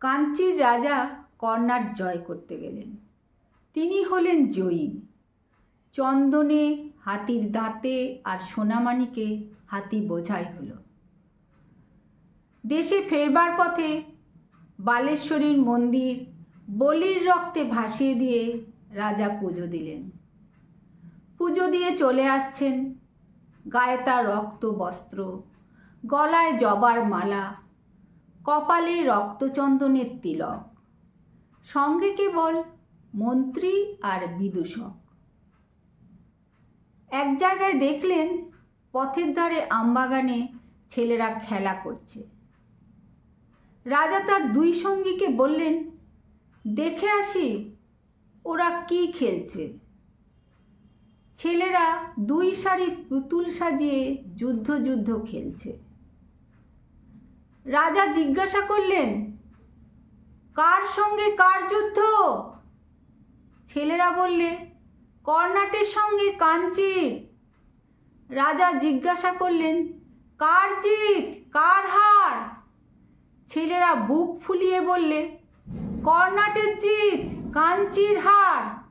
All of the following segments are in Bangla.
কাঞ্চির রাজা কর্ণাট জয় করতে গেলেন। তিনি হলেন জয়ী। চন্দনে হাতির দাঁতে আর সোনামানিকে হাতি বোঝাই হলো। দেশে ফেরবার পথে বালেশ্বরীর মন্দির বলির রক্তে ভাসিয়ে দিয়ে রাজা পুজো দিলেন। পুজো দিয়ে চলে আসছেন গায়ে তার রক্ত বস্ত্র, গলায় জবার মালা কপালে রক্তচন্দনের তিলক। সঙ্গে কেবল মন্ত্রী আর বিদূষক। এক জায়গায় দেখলেন পথের ধারে আমবাগানে ছেলেরা খেলা করছে। রাজা তার দুই সঙ্গীকে বললেন, দেখে আসি ওরা কি খেলছে। ছেলেরা দুই সারি পুতুল সাজিয়ে যুদ্ধ যুদ্ধ খেলছে। রাজা জিজ্ঞাসা করলেন, কার সঙ্গে কার যুদ্ধ? ছেলেরা বললে, কর্ণাটের সঙ্গে কাঞ্চির। রাজা জিজ্ঞাসা করলেন, কার জিত, কার হার? ছেলেরা বুক ফুলিয়ে বললে, কর্ণাটের জিত, কাঞ্চির হার।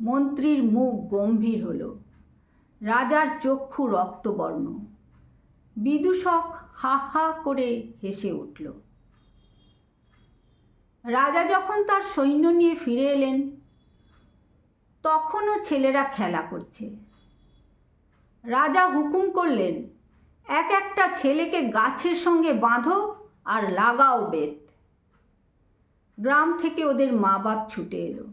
মন্ত্রীর মুখ গম্ভীর হলো। রাজার চক্ষু রক্তবর্ণ। বিদূষক হা হা করে হেসে উঠল। রাজা যখন তার সৈন্য নিয়ে ফিরে এলেন, তখনও ছেলেরা খেলা করছে। রাজা হুকুম করলেন, এক একটা ছেলেকে গাছের সঙ্গে বাঁধো আর লাগাও বেত। গ্রাম থেকে ওদের মা বাপ ছুটে এলো।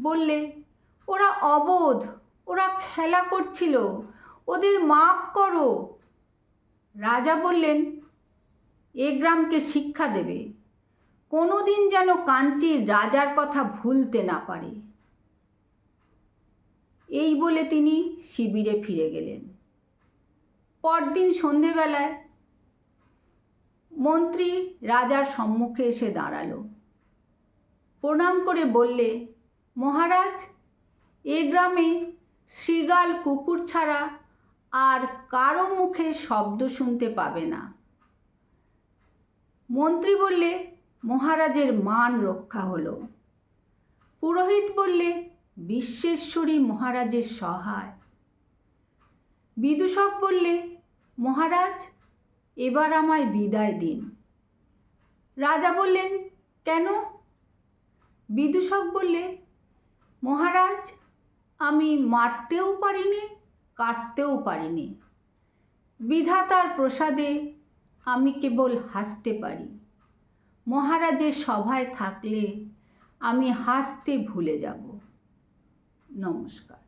বললে, ওরা অবোধ, ওরা খেলা করছিল, ওদের মাপ করো রাজা বললেন, এ গ্রামকে শিক্ষা দেবে। কোনো দিন যেন কাঞ্চির রাজার কথা ভুলতে না পারে। এই বলে তিনি শিবিরে ফিরে গেলেন। পরদিন সন্ধেবেলায় মন্ত্রী রাজার সম্মুখে এসে দাঁড়াল। প্রণাম করে বললে, মহারাজ, এ গ্রামে শৃগাল কুকুর ছাড়া আর কারও মুখে শব্দ শুনতে পাবে না। মন্ত্রী বললে, মহারাজের মান রক্ষা হলো। পুরোহিত বললে, বিশ্বেশ্বরী মহারাজের সহায়। বিদূষক বললে, মহারাজ, এবার আমায় বিদায় দিন। রাজা বললেন, কেন? বিদূষক বললে, মহারাজ, আমি মারতেও পারিনি। কাটতেও পারিনি। বিধাতার প্রসাদে আমি কেবল হাসতে পারি। মহারাজের সভায় থাকলে আমি হাসতে ভুলে যাব। নমস্কার।